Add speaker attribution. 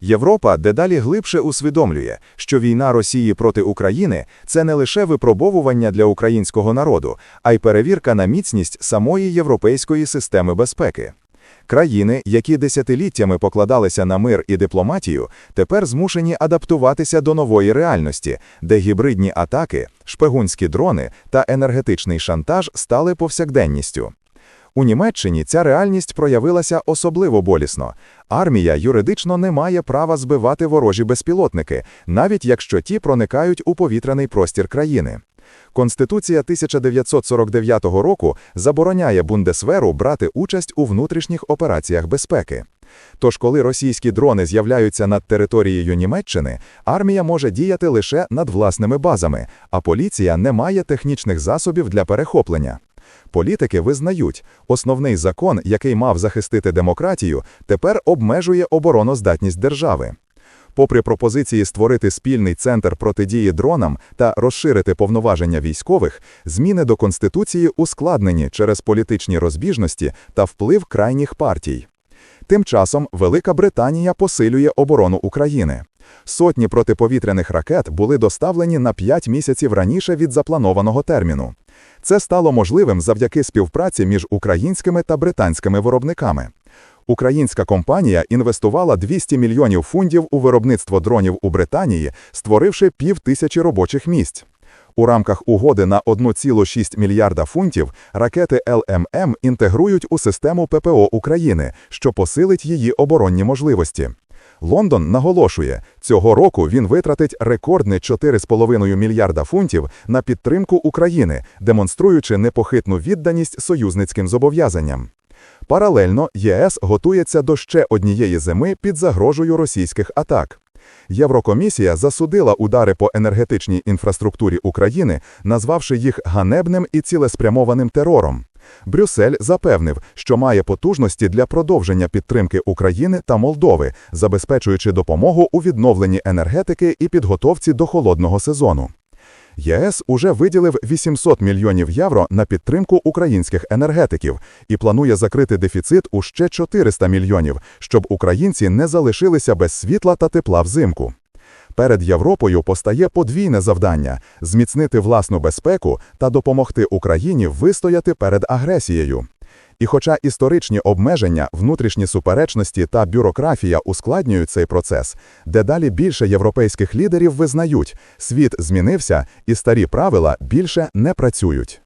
Speaker 1: Європа дедалі глибше усвідомлює, що війна Росії проти України це не лише випробовування для українського народу, а й перевірка на міцність самої європейської системи безпеки. Країни, які десятиліттями покладалися на мир і дипломатію, тепер змушені адаптуватися до нової реальності, де гібридні атаки, шпигунські дрони та енергетичний шантаж стали повсякденністю. У Німеччині ця реальність проявилася особливо болісно. Армія юридично не має права збивати ворожі безпілотники, навіть якщо ті проникають у повітряний простір країни. Конституція 1949 року забороняє Бундесверу брати участь у внутрішніх операціях безпеки. Тож, коли російські дрони з'являються над територією Німеччини, армія може діяти лише над власними базами, а поліція не має технічних засобів для перехоплення. Політики визнають, основний закон, який мав захистити демократію, тепер обмежує обороноздатність держави. Попри пропозиції створити спільний центр протидії дронам та розширити повноваження військових, зміни до Конституції ускладнені через політичні розбіжності та вплив крайніх партій. Тим часом Велика Британія посилює оборону України. Сотні протиповітряних ракет були доставлені на 5 місяців раніше від запланованого терміну. Це стало можливим завдяки співпраці між українськими та британськими виробниками. Українська компанія інвестувала 200 мільйонів фунтів у виробництво дронів у Британії, створивши пів тисячі робочих місць. У рамках угоди на 1,6 мільярда фунтів ракети ЛММ інтегрують у систему ППО України, що посилить її оборонні можливості. Лондон наголошує, цього року він витратить рекордні 4,5 мільярда фунтів на підтримку України, демонструючи непохитну відданість союзницьким зобов'язанням. Паралельно ЄС готується до ще однієї зими під загрожею російських атак. Єврокомісія засудила удари по енергетичній інфраструктурі України, назвавши їх ганебним і цілеспрямованим терором. Брюссель запевнив, що має потужності для продовження підтримки України та Молдови, забезпечуючи допомогу у відновленні енергетики і підготовці до холодного сезону. ЄС уже виділив 800 мільйонів євро на підтримку українських енергетиків і планує закрити дефіцит у ще 400 мільйонів, щоб українці не залишилися без світла та тепла взимку. Перед Європою постає подвійне завдання зміцнити власну безпеку та допомогти Україні вистояти перед агресією. І хоча історичні обмеження, внутрішні суперечності та бюрократія ускладнюють цей процес, дедалі більше європейських лідерів визнають, світ змінився і старі правила більше не працюють.